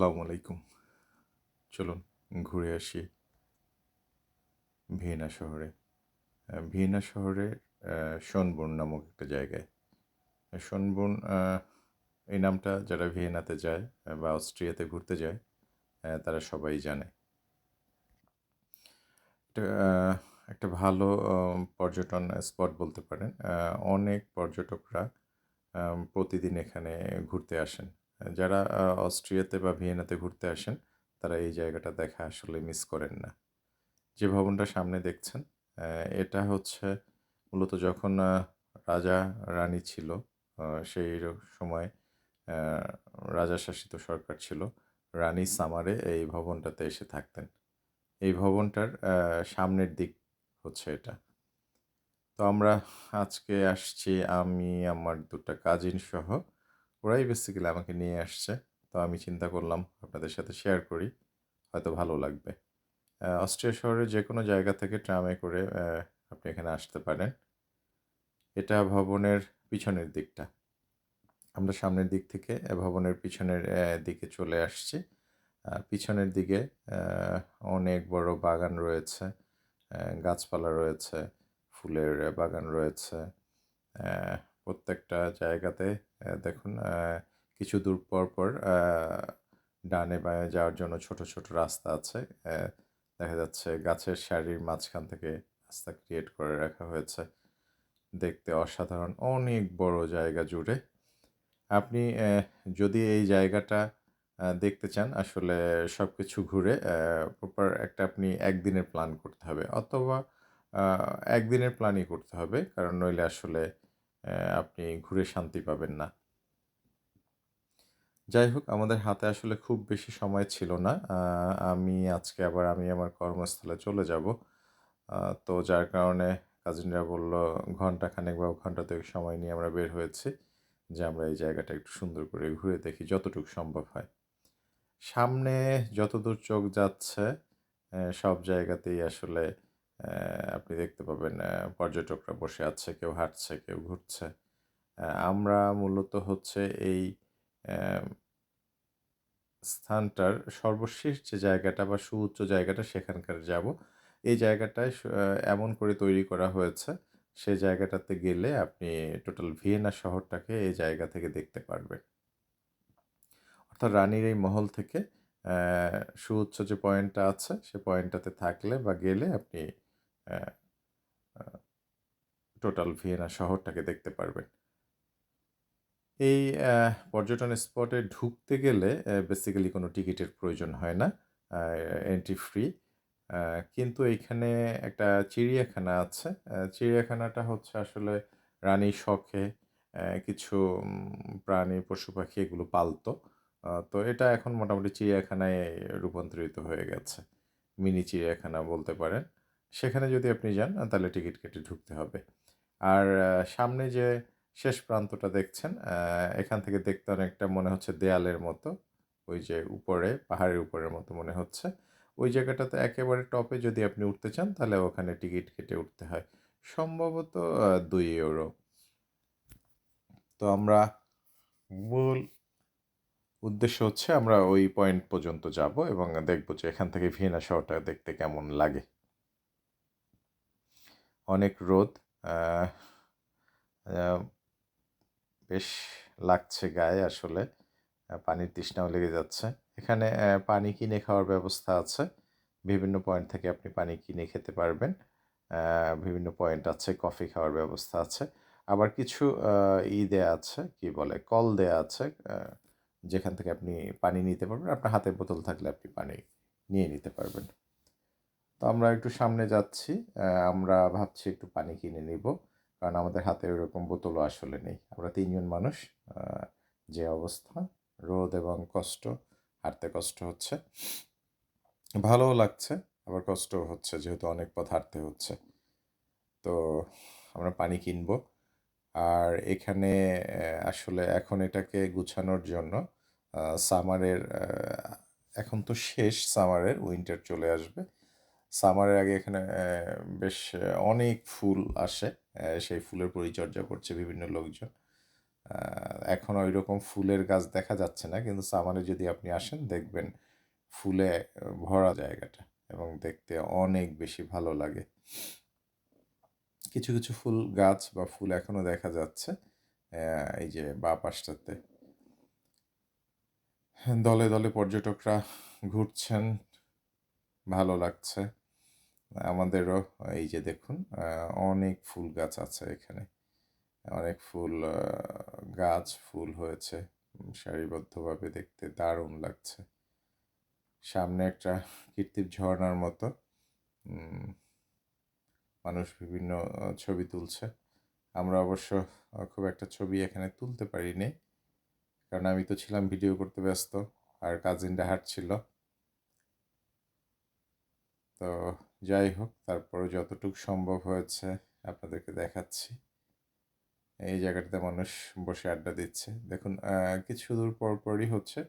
আসসালামু আলাইকুম। চলুন ঘুরে আসি ভিয়েনা শহরে। ভিয়েনা শহরে শোনবুর্ন নামক একটা জায়গায়। শোনবুর্ন এই নামটা যারা ভিয়েনাতে যায় বা অস্ট্রিয়াতে ঘুরতে যায় তারা সবাই জানে। একটা ভালো পর্যটন স্পট বলতে পারেন। অনেক পর্যটকরা প্রতিদিন এখানে ঘুরতে আসেন। যারা অস্ট্রিয়াতে বা ভিয়েনাতে ঘুরতে আসেন, তারা এই জায়গাটা দেখা আসলে মিস করেন না। যে ভবনটা সামনে দেখছেন এটা হচ্ছে মূলত যখন রাজা রানী ছিল সেই সময় রাজা শাসিত সরকার ছিল, রানী সামারে এই ভবনটাতে এসে থাকতেন। এই ভবনটার সামনের দিক হচ্ছে এটা। তো আমরা আজকে আসছি, আমি, আমার দুটো কাজিন সহ ওরাই বেসিক্যালি আমাকে নিয়ে আসছে। তো আমি চিন্তা করলাম আপনাদের সাথে শেয়ার করি, হয়তো ভালো লাগবে। অস্ট্রিয়া শহরের যে কোনো জায়গা থেকে ট্রামে করে আপনি এখানে আসতে পারেন। এটা ভবনের পিছনের দিকটা। আমরা সামনের দিক থেকে ভবনের পিছনের দিকে চলে আসছি। পিছনের দিকে অনেক বড় বাগান রয়েছে। গাছপালা রয়েছে, ফুলের বাগান রয়েছে। প্রত্যেকটা জায়গাতে দেখুন কিছু দূর পর পর ডানে বাঁয়ে যাওয়ার জন্য ছোট ছোট রাস্তা আছে। দেখা যাচ্ছে গাছের সারির মাঝখান থেকে রাস্তা ক্রিয়েট করে রাখা হয়েছে। দেখতে অসাধারণ, অনেক বড় জায়গা জুড়ে। আপনি যদি এই জায়গাটা দেখতে চান, আসলে সব কিছু ঘুরে প্রপার একটা আপনি একদিনের প্ল্যান করতে হবে। অথবা একদিনের প্ল্যানই করতে হবে, কারণ নইলে আসলে আপনি ঘুরে শান্তি পাবেন না। যাই হোক, আমাদের হাতে আসলে খুব বেশি সময় ছিল না। আমি আজকে আবার আমি আমার কর্মস্থলে চলে যাব। তো যার কারণে কাজিনরা বলল ঘণ্টা খানেক বা ঘণ্টা থেকে সময় নিয়ে আমরা বের হয়েছি যে আমরা এই জায়গাটা একটু সুন্দর করে ঘুরে দেখি যতটুকু সম্ভব হয়। সামনে যতদূর চোখ যাচ্ছে সব জায়গাতেই আসলে আপনি দেখতে পাবেন পর্যটকরা বসে আছে, কেউ হাঁটছে, কেউ ঘুরছে। আমরা মূলত হচ্ছে এই স্থানটার সর্বশেষ যে জায়গাটা বা সুউচ্চ জায়গাটা সেখানকার যাব। এই জায়গাটায় এমন করে তৈরি করা হয়েছে সেই জায়গাটাতে গেলে আপনি টোটাল ভিয়েনা শহরটাকে এই জায়গা থেকে দেখতে পারবেন। অর্থাৎ রানীর এই মহল থেকে সুউচ্চ যে পয়েন্টটা আছে, সে পয়েন্টটাতে থাকলে বা গেলে আপনি টোটাল ভিয়েনা শহরটাকে দেখতে পারবেন। এই পর্যটন স্পটে ঢুকতে গেলে বেসিক্যালি কোনো টিকিটের প্রয়োজন হয় না এন্ট্রি ফ্রি কিন্তু এইখানে একটা চিড়িয়াখানা আছে চিড়িয়াখানাটা হচ্ছে আসলে রানীর শখে কিছু প্রাণী, পশু পাখি এগুলো পালতো তো এটা এখন মোটামুটি চিড়িয়াখানায় রূপান্তরিত হয়ে গেছে। মিনি চিড়িয়াখানা বলতে পারেন। সেখানে যদি আপনি যান তাহলে টিকিট কেটে ঢুকতে হবে। আর সামনে যে শেষ প্রান্তটা দেখছেন এখান থেকে দেখতে অনেকটা মনে হচ্ছে দেয়ালের মতো, ওই যে উপরে, পাহাড়ের উপরের মতো মনে হচ্ছে। ওই জায়গাটাতে একেবারে টপে যদি আপনি উঠতে চান, তাহলে ওখানে টিকিট কেটে উঠতে হয়। সম্ভবত দুই ইউরো। তো আমরা মূল উদ্দেশ্য হচ্ছে, আমরা ওই পয়েন্ট পর্যন্ত যাব এবং দেখব যে এখান থেকে ভিয়েনা শহরটা দেখতে কেমন লাগে। অনেক রোদ বেশ লাগছে গায়ে আসলে পানির তৃষ্ণাও লেগে যাচ্ছে। এখানে পানি কিনে খাওয়ার ব্যবস্থা আছে। বিভিন্ন পয়েন্ট থেকে আপনি পানি কিনে খেতে পারবেন। বিভিন্ন পয়েন্ট আছে, কফি খাওয়ার ব্যবস্থা আছে। আবার কিছু ই দেয়া আছে, কি বলে, কল দেয়া আছে যেখান থেকে আপনি পানি নিতে পারবেন। আপনার হাতে বোতল থাকলে আপনি পানি নিয়ে নিতে পারবেন। তো আমরা একটু সামনে যাচ্ছি আমরা ভাবছি একটু পানি কিনে নিব, কারণ আমাদের হাতে ওরকম বোতলও আসলে নেই। আমরা তিনজন মানুষ যে অবস্থা, রোদ এবং কষ্ট, হাঁটতে কষ্ট হচ্ছে। ভালোও লাগছে, আবার কষ্টও হচ্ছে, যেহেতু অনেক পথ হাঁটতে হচ্ছে। তো আমরা পানি কিনবো। আর এখানে আসলে এখন এটাকে গুছানোর জন্য সামারের এখন তো শেষ সামারের উইন্টার চলে আসবে। সামারের আগে এখানে বেশ অনেক ফুল আসে। সেই ফুলের পরিচর্যা করছে বিভিন্ন লোকজন। এখন ওই রকম ফুলের গাছ দেখা যাচ্ছে না, কিন্তু সামারে যদি আপনি আসেন, দেখবেন ফুলে ভরা জায়গাটা এবং দেখতে অনেক বেশি ভালো লাগে। কিছু কিছু ফুল গাছ বা ফুল এখনও দেখা যাচ্ছে এই যে বা পাশটাতে। দলে দলে পর্যটকরা ঘুরছেন, ভালো লাগছে। আমাদেরও এই যে দেখুন অনেক ফুল গাছ আছে এখানে। অনেক ফুল গাছ, ফুল হয়েছে সারিবদ্ধভাবে দেখতে দারুণ লাগছে। সামনে একটা কীর্তির ঝর্ণার মতো মানুষ বিভিন্ন ছবি তুলছে। আমরা অবশ্য খুব একটা ছবি এখানে তুলতে পারিনি, কারণ আমি তো ছিলাম ভিডিও করতে ব্যস্ত, আর কাজিনটা হাঁটছিল। তো যাই হোক তারপরে যতটুকু সম্ভব হয়েছে আপনাদেরকে দেখাচ্ছি। এই জায়গাটাতে মানুষ বসে আড্ডা দিচ্ছে। দেখুন কিছু দূর পর পরই হচ্ছে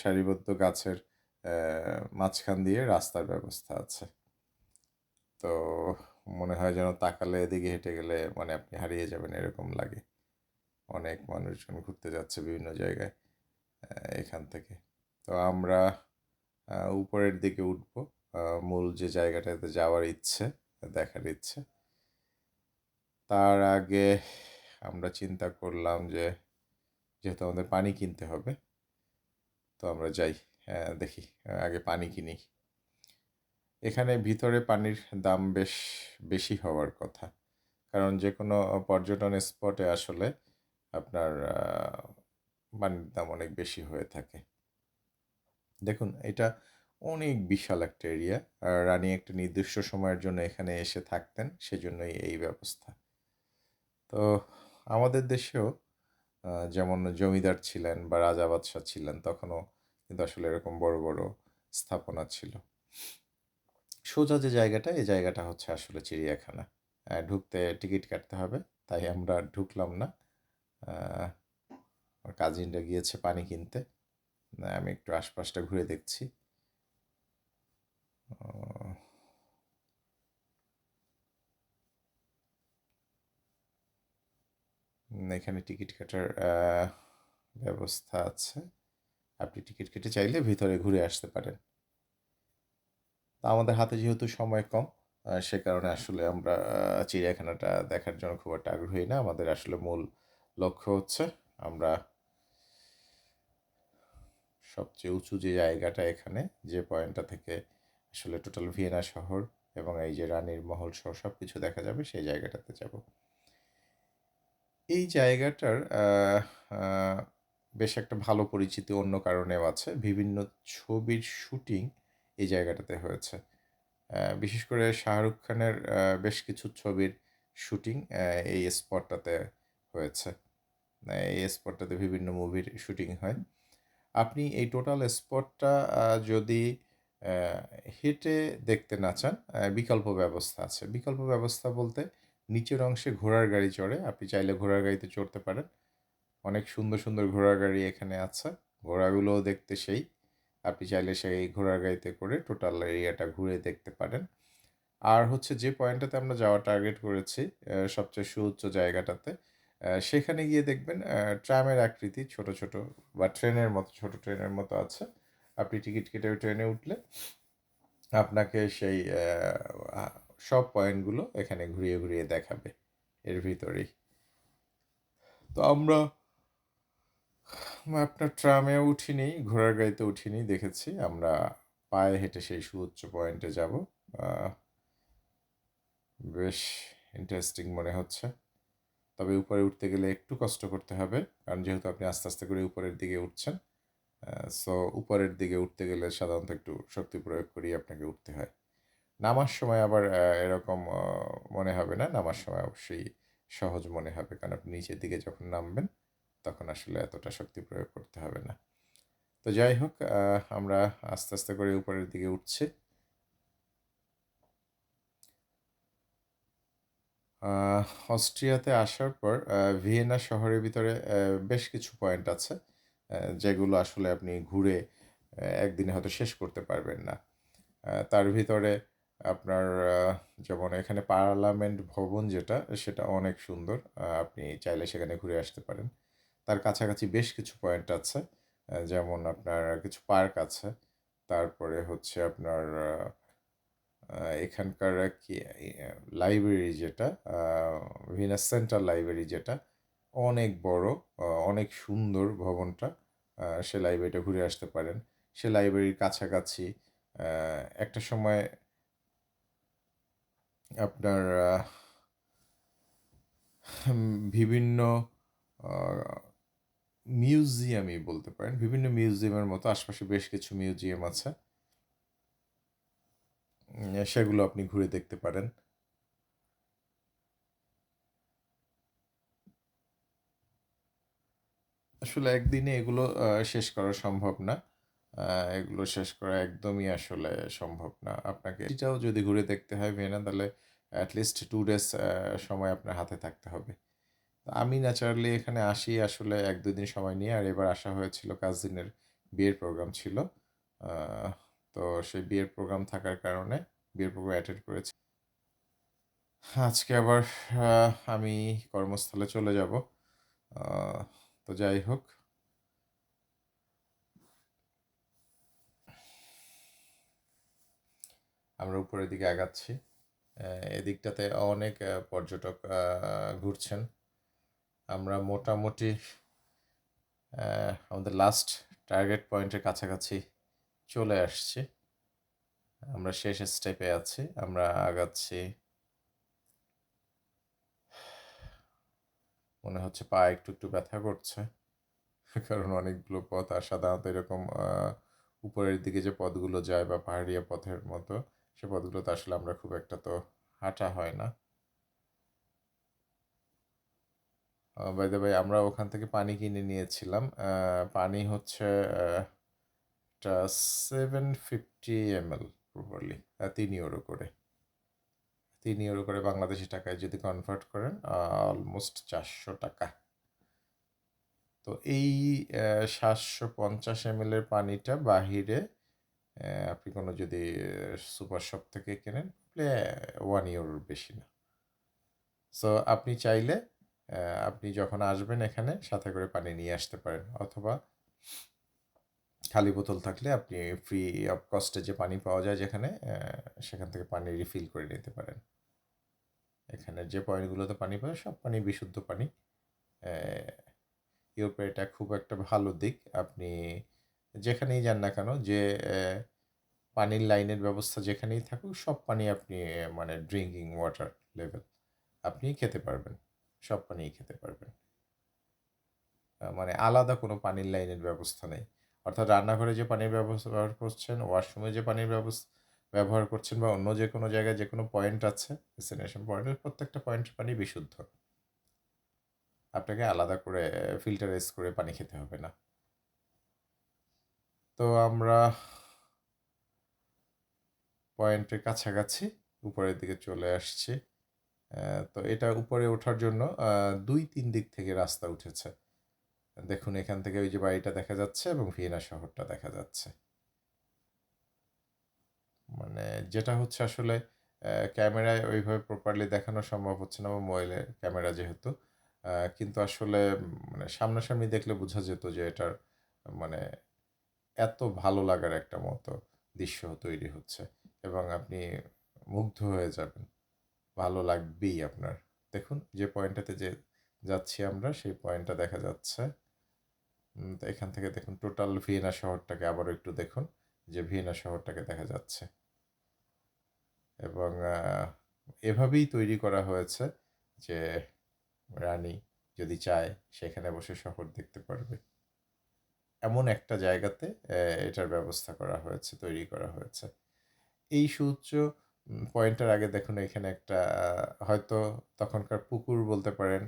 সারিবদ্ধ গাছের মাঝখান দিয়ে রাস্তার ব্যবস্থা আছে। তো মনে হয় যেন তাকালে এদিকে হেঁটে গেলে মানে আপনি হারিয়ে যাবেন এরকম লাগে। অনেক মানুষজন ঘুরতে যাচ্ছে বিভিন্ন জায়গায় এখান থেকে। তো আমরা উপরের দিকে উঠবো। মূল যে জায়গাটাতে যাওয়ার ইচ্ছে, দেখার ইচ্ছে। তার আগে আমরা চিন্তা করলাম যে, যেহেতু আমাদের পানি কিনতে হবে, তো আমরা যাই দেখি আগে পানি কিনি। এখানে ভিতরে পানির দাম বেশ বেশি হওয়ার কথা। কারণ যে কোনো পর্যটন স্পটে আসলে আপনার পানির দাম অনেক বেশি হয়ে থাকে। দেখুন, এটা অনেক বিশাল একটা এরিয়া আর রানী একটা নির্দিষ্ট সময়ের জন্য এখানে এসে থাকতেন, সেজন্যই এই ব্যবস্থা। তো আমাদের দেশেও যেমন জমিদার ছিলেন বা রাজা বাদশাহ ছিলেন, তখনও কিন্তু আসলে এরকম বড় বড় স্থাপনা ছিল। সোজা যে জায়গাটা, এই জায়গাটা হচ্ছে আসলে চিড়িয়াখানা। ঢুকতে টিকিট কাটতে হবে, তাই আমরা ঢুকলাম না। কাজিনরা গিয়েছে পানি কিনতে। আমি একটু আশপাশটা ঘুরে দেখছি। এখানে টিকিট কাটার ব্যবস্থা আছে। আপনি টিকিট কেটে চাইলে ভিতরে ঘুরে আসতে পারেন। তা আমাদের হাতে যেহেতু সময় কম সে কারণে আসলে আমরা চিড়িয়াখানাটা দেখার জন্য খুব একটা আগ্রহী না। আমাদের আসলে মূল লক্ষ্য হচ্ছে আমরা সবচেয়ে উঁচু যে জায়গাটা এখানে, যে পয়েন্টটা থেকে আসলে টোটাল ভিয়েনা শহর এবং এই যে রানীর মহল সহ সব কিছু দেখা যাবে, সেই জায়গাটাতে যাব। এই জায়গাটার বেশ একটা ভালো পরিচিতি অন্য কারণেও আছে। বিভিন্ন ছবির শুটিং এই জায়গাটাতে হয়েছে। বিশেষ করে শাহরুখ খানের বেশ কিছু ছবির শুটিং এই স্পটটাতে হয়েছে। এই স্পটটাতে বিভিন্ন মুভির শুটিং হয়। আপনি এই টোটাল স্পটটা যদি হেঁটে দেখতে না চান বিকল্প ব্যবস্থা আছে। বিকল্প ব্যবস্থা বলতে নিচের অংশে ঘোড়ার গাড়ি চড়ে, আপনি চাইলে ঘোড়ার গাড়িতে চড়তে পারেন। অনেক সুন্দর সুন্দর ঘোড়ার গাড়ি এখানে আছে। ঘোড়াগুলোও দেখতে সেই। আপনি চাইলে সেই ঘোড়ার গাড়িতে করে টোটাল এরিয়াটা ঘুরে দেখতে পারেন। আর হচ্ছে যে পয়েন্টটাতে আমরা যাওয়া টার্গেট করেছি সবচেয়ে সুউচ্চ জায়গাটাতে সেখানে গিয়ে দেখবেন ট্রামের আকৃতি ছোট ছোট বা ট্রেনের মতো, ছোট ট্রেনের মতো আছে। আপনি টিকিট কেটে ট্রেনে উঠলে, আপনাকে সেই সব পয়েন্টগুলো এখানে ঘুরিয়ে ঘুরিয়ে দেখাবে, এর ভিতরেই। তো আমরা আপনার ট্রামে উঠিনি, ঘোড়ার গাড়িতে উঠিনি, দেখেছি, আমরা পায়ে হেঁটে সেই সুউচ্চ পয়েন্টে যাব। বেশ ইন্টারেস্টিং মনে হচ্ছে। তবে উপরে উঠতে গেলে একটু কষ্ট করতে হবে, কারণ যেহেতু আপনি আস্তে আস্তে করে উপরের দিকে উঠছেন সো উপরের দিকে উঠতে গেলে সাধারণত একটু শক্তি প্রয়োগ করি আপনাকে উঠতে হয়। নামার সময় আবার এরকম মনে হবে না, নামার সময় অবশ্যই সহজ মনে হবে, কারণ আপনি নিচের দিকে যখন নামবেন, তখন আসলে এতটা শক্তি প্রয়োগ করতে হবে না। তো যাই হোক আমরা আস্তে আস্তে করে উপরের দিকে উঠছি। অস্ট্রিয়াতে আসার পর ভিয়েনা শহরের ভিতরে বেশ কিছু পয়েন্ট আছে। যেগুলো আসলে আপনি ঘুরে একদিনে হয়তো শেষ করতে পারবেন না। তার ভিতরে আপনার যেমন এখানে পার্লামেন্ট ভবন যেটা, সেটা অনেক সুন্দর। আপনি চাইলে সেখানে ঘুরে আসতে পারেন। তার কাছাকাছি বেশ কিছু পয়েন্ট আছে। যেমন আপনার কিছু পার্ক আছে। তারপরে হচ্ছে আপনার এখানকার কি লাইব্রেরি যেটা ভিনাস সেন্ট্রাল লাইব্রেরি যেটা অনেক বড় অনেক সুন্দর ভবনটা। সে লাইব্রেরিটা ঘুরে আসতে পারেন। সে লাইব্রেরির কাছাকাছি একটা সময় আপনার বিভিন্ন মিউজিয়ামই বলতে পারেন। বিভিন্ন মিউজিয়ামের মতো আশপাশে বেশ কিছু মিউজিয়াম আছে। সেগুলো আপনি ঘুরে দেখতে পারেন। আসলে একদিনে এগুলো শেষ করা সম্ভব না। এগুলো শেষ করা একদমই আসলে সম্ভব না। আপনাকে এটাও যদি ঘুরে দেখতে হয় ভিয়েনা তাহলে অ্যাটলিস্ট টু ডেজ সময় আপনার হাতে থাকতে হবে। আমি ন্যাচারালি এখানে আসি আসলে এক, দুই দিন সময় নিয়ে। আর এবার আসা হয়েছিল কাজিনের বিয়ের প্রোগ্রাম ছিল। তো সেই বিয়ের প্রোগ্রাম থাকার কারণে বিয়ের প্রোগ্রাম অ্যাটেন্ড করেছি। আজকে আবার আমি কর্মস্থলে চলে যাব। তো যাই হোক। আমরা উপরের দিকে আগাচ্ছি। এদিকটাতে অনেক পর্যটক ঘুরছেন। আমরা মোটামুটি আমাদের লাস্ট টার্গেট পয়েন্টের কাছাকাছি চলে আসছি। আমরা শেষ স্টেপে আছি। আমরা আগাচ্ছি মনে হচ্ছে পা একটু একটু ব্যথা করছে। কারণ অনেকগুলো পথ আর সাধারণত এরকম উপরের দিকে যে পথগুলো যায় বা পাহাড়িয়া পথের মতো, সে পথগুলোতে আসলে আমরা খুব একটা তো হাঁটা হয় না। বাই দ্য ভাই আমরা ওখান থেকে পানি কিনে নিয়েছিলাম। পানি হচ্ছে seven fifty M L properly তিন ইউরো করে। তিন ইউরো করে বাংলাদেশি টাকায় যদি কনভার্ট করেন অলমোস্ট চারশো টাকা। তো এই সাতশো পঞ্চাশ এম পানিটা বাহিরে আপনি কোনো যদি সুপার শপ থেকে কেনেন ওয়ান ইউরোর বেশি না। সো আপনি চাইলে আপনি যখন আসবেন এখানে, সাথে করে পানি নিয়ে আসতে পারেন। অথবা খালি বোতল থাকলে আপনি ফ্রি অফ কস্টে যে পানি পাওয়া যায় যেখানে সেখান থেকে পানি রিফিল করে নিতে পারেন। এখানে যে পয়েন্টগুলোতে পানি পাবে সব পানি বিশুদ্ধ পানি। ইউরোপে এটা খুব একটা ভালো দিক। আপনি যেখানেই যান না কেন, যে পানির লাইনের ব্যবস্থা যেখানেই থাকুক, সব পানি আপনি মানে ড্রিঙ্কিং ওয়াটার লেভেল আপনি খেতে পারবেন, সব পানিই খেতে পারবেন। মানে আলাদা কোনো পানির লাইনের ব্যবস্থা নেই। অর্থাৎ রান্নাঘরে যে পানির ব্যবস্থা ব্যবহার করছেন, ওয়াশরুমে যে পানির ব্যবস্থা ব্যবহার করছেন বা অন্য যে কোনো জায়গায় যে কোনো পয়েন্ট আছে ডেস্টিনেশন পয়েন্টের প্রত্যেকটা পয়েন্টের পানি বিশুদ্ধ। আপনাকে আলাদা করে ফিল্টারাইজ করে পানি খেতে হবে না। তো আমরা পয়েন্টের কাছাকাছি উপরের দিকে চলে আসছি। তো এটা উপরে ওঠার জন্য দুই তিন দিক থেকে রাস্তা উঠেছে। দেখুন এখান থেকে ওই যে বাড়িটা দেখা যাচ্ছে এবং ভিয়েনা শহরটা দেখা যাচ্ছে। মানে যেটা হচ্ছে আসলে ক্যামেরায় ওইভাবে প্রপারলি দেখানো সম্ভব হচ্ছে না মোবাইলে ক্যামেরা যেহেতু কিন্তু আসলে মানে সামনাসামনি দেখলে বোঝা যেত যে এটার মানে এত ভালো লাগার একটা মতো দৃশ্য তৈরি হচ্ছে এবং আপনি মুগ্ধ হয়ে যাবেন। ভালো লাগবেই আপনার। দেখুন, যে পয়েন্টটাতে যে যাচ্ছি আমরা, সেই পয়েন্টটা দেখা যাচ্ছে। এখান থেকে দেখুন টোটাল ভিয়েনা শহরটাকে আবারও একটু দেখুন। যে ভিয়েনা শহরটাকে দেখা যাচ্ছে। এবং এভাবেই তৈরি করা হয়েছে যে রানী যদি চায় সেখানে বসে শহর দেখতে পারবে। এমন একটা জায়গাতে এটার ব্যবস্থা করা হয়েছে, তৈরি করা হয়েছে। এই সুউচ্চ পয়েন্টের আগে দেখুন এখানে একটা হয়তো তখনকার পুকুর বলতে পারেন,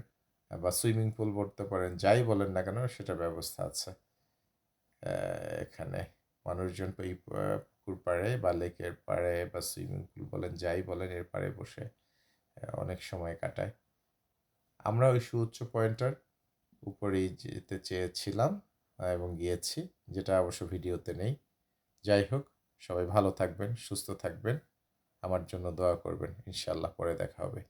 বা সুইমিং পুল বলতে পারেন, যাই বলেন না কেন সেটা ব্যবস্থা আছে। এখানে মানুষজন এই পুকুর পাড়ে বা লেকের পাড়ে বা সুইমিং পুল বলেন, যাই বলেন, এর পাড়ে বসে অনেক সময় কাটায়। আমরা ওই সুউচ্চ পয়েন্টটার উপরেই যেতে চেয়েছিলাম এবং গিয়েছি, যেটা অবশ্য ভিডিওতে নেই। যাই হোক, সবাই ভালো থাকবেন, সুস্থ থাকবেন। আমার জন্য দোয়া করবেন। ইনশাল্লাহ পরে দেখা হবে।